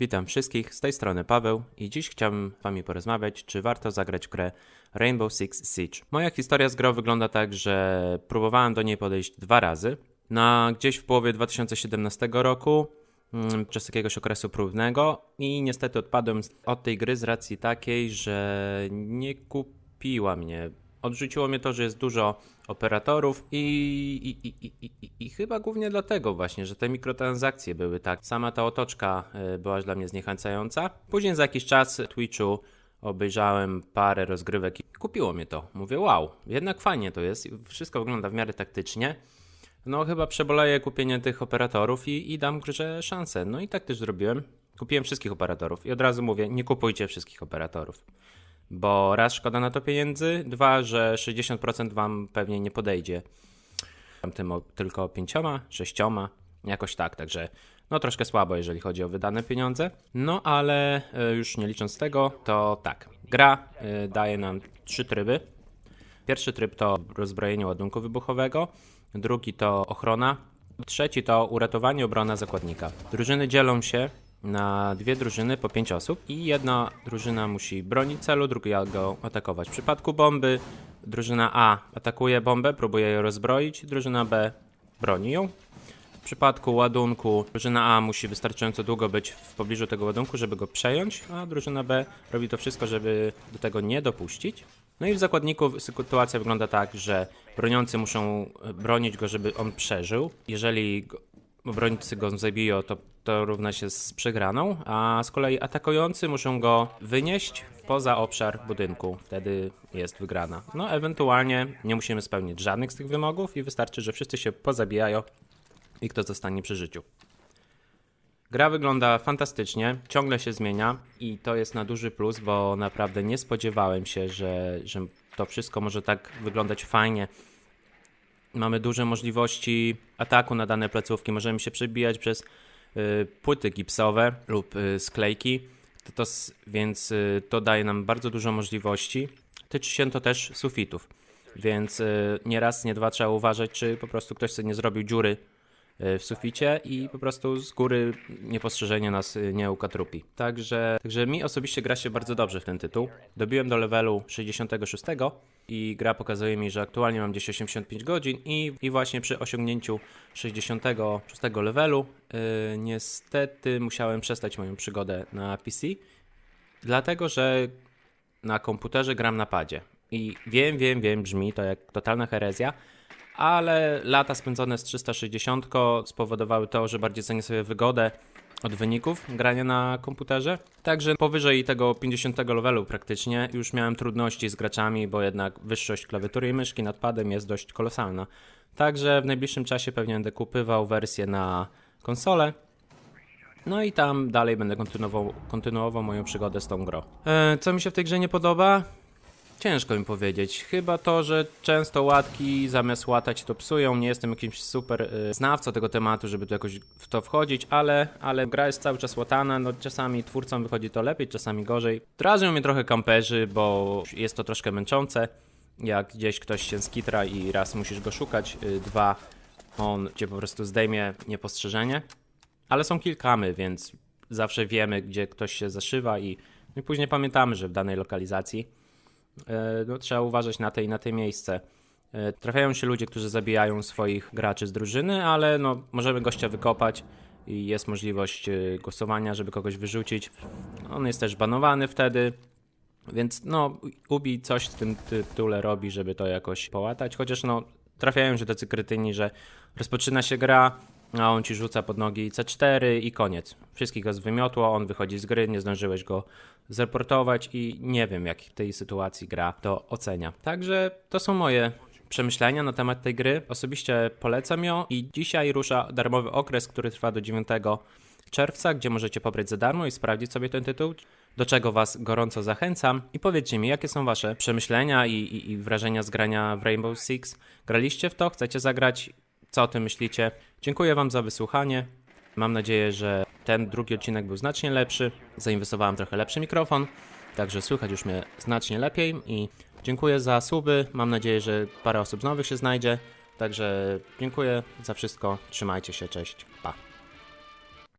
Witam wszystkich, z tej strony Paweł i dziś chciałbym z Wami porozmawiać, czy warto zagrać grę Rainbow Six Siege. Moja historia z grą wygląda tak, że próbowałem do niej podejść dwa razy. Na gdzieś w połowie 2017 roku, mm, przez jakiegoś okresu próbnego i niestety odpadłem od tej gry z racji takiej, że nie kupiła mnie. Odrzuciło mnie to, że jest dużo operatorów i, i, i, i, i, i, chyba głównie dlatego właśnie, że te mikrotransakcje były tak. Sama ta otoczka y, była dla mnie zniechęcająca. Później za jakiś czas Twitchu obejrzałem parę rozgrywek i kupiło mnie to. Mówię, wow, jednak fajnie to jest. Wszystko wygląda w miarę taktycznie. No chyba przeboleję kupienie tych operatorów i, i dam grze szansę. No i tak też zrobiłem. Kupiłem wszystkich operatorów i od razu mówię, nie kupujcie wszystkich operatorów. Bo raz szkoda na to pieniędzy, dwa, że 60% wam pewnie nie podejdzie. Tym o, tylko pięcioma, sześcioma, jakoś tak, także no troszkę słabo, jeżeli chodzi o wydane pieniądze. No ale e, już nie licząc tego, to tak, gra e, daje nam trzy tryby. Pierwszy tryb to rozbrojenie ładunku wybuchowego, drugi to ochrona, trzeci to uratowanie obrona zakładnika. Drużyny dzielą się na dwie drużyny po pięć osób i jedna drużyna musi bronić celu, druga go atakować. W przypadku bomby drużyna A atakuje bombę, próbuje ją rozbroić, drużyna B broni ją. W przypadku ładunku drużyna A musi wystarczająco długo być w pobliżu tego ładunku, żeby go przejąć, a drużyna B robi to wszystko, żeby do tego nie dopuścić. No i w zakładniku sytuacja wygląda tak, że broniący muszą e, bronić go, żeby on przeżył. Jeżeli obrońcy go zabiją, to, to równa się z przegraną, a z kolei atakujący muszą go wynieść poza obszar budynku. Wtedy jest wygrana. No, ewentualnie nie musimy spełnić żadnych z tych wymogów i wystarczy, że wszyscy się pozabijają i kto zostanie przy życiu. Gra wygląda fantastycznie, ciągle się zmienia i to jest na duży plus, bo naprawdę nie spodziewałem się, że, że to wszystko może tak wyglądać fajnie. Mamy duże możliwości ataku na dane placówki, możemy się przebijać przez y, płyty gipsowe lub y, sklejki, to, to, więc y, to daje nam bardzo dużo możliwości. Tyczy się to też sufitów, więc nie raz, nie dwa trzeba uważać, czy po prostu ktoś sobie nie zrobił dziury w suficie i po prostu z góry niepostrzeżenie nas y, nie ukatrupi. Także, także mi osobiście gra się bardzo dobrze w ten tytuł. Dobiłem do levelu 66 i gra pokazuje mi, że aktualnie mam gdzieś 85 godzin i, i właśnie przy osiągnięciu 66 levelu y, niestety musiałem przestać moją przygodę na PC, dlatego że na komputerze gram na padzie. I wiem, wiem, wiem, brzmi to jak totalna herezja, ale lata spędzone z 360 spowodowały to, że bardziej cenię sobie wygodę od wyników grania na komputerze. Także powyżej tego 50 levelu praktycznie już miałem trudności z graczami, bo jednak wyższość klawiatury i myszki nad padem jest dość kolosalna. Także w najbliższym czasie pewnie będę kupywał wersję na konsolę. No i tam dalej będę kontynuował, kontynuował moją przygodę z tą grą. E, co mi się w tej grze nie podoba? Ciężko mi powiedzieć. Chyba to, że często łatki zamiast łatać to psują. Nie jestem jakimś super y, znawcą tego tematu, żeby tu jakoś w to wchodzić, ale, ale gra jest cały czas łatana. No, czasami twórcom wychodzi to lepiej, czasami gorzej. Drażnią mnie trochę kamperzy, bo jest to troszkę męczące. Jak gdzieś ktoś się skitra i raz musisz go szukać, y, dwa on cię po prostu zdejmie niepostrzeżenie. Ale są kilkamy, więc zawsze wiemy, gdzie ktoś się zaszywa i, i później pamiętamy, że w danej lokalizacji no, trzeba uważać na te i na te miejsce. E, Trafiają się ludzie, którzy zabijają swoich graczy z drużyny, ale no, możemy gościa wykopać i jest możliwość e, głosowania, żeby kogoś wyrzucić. On jest też banowany wtedy, więc no, Ubi coś w tym tytule robi, żeby to jakoś połatać, chociaż no, trafiają się tacy krytyni, że rozpoczyna się gra, a on ci rzuca pod nogi C4 i koniec. Wszystkich go wymiotło, on wychodzi z gry, nie zdążyłeś go zreportować i nie wiem, jak w tej sytuacji gra to ocenia. Także to są moje przemyślenia na temat tej gry. Osobiście polecam ją i dzisiaj rusza darmowy okres, który trwa do 9 czerwca, gdzie możecie pobrać za darmo i sprawdzić sobie ten tytuł, do czego Was gorąco zachęcam. I powiedzcie mi, jakie są Wasze przemyślenia i, i, i wrażenia z grania w Rainbow Six? Graliście w to? Chcecie zagrać? Co o tym myślicie? Dziękuję Wam za wysłuchanie. Mam nadzieję, że ten drugi odcinek był znacznie lepszy. Zainwestowałem trochę lepszy mikrofon, także słychać już mnie znacznie lepiej. I dziękuję za suby. Mam nadzieję, że parę osób nowych się znajdzie. Także dziękuję za wszystko. Trzymajcie się, cześć, pa.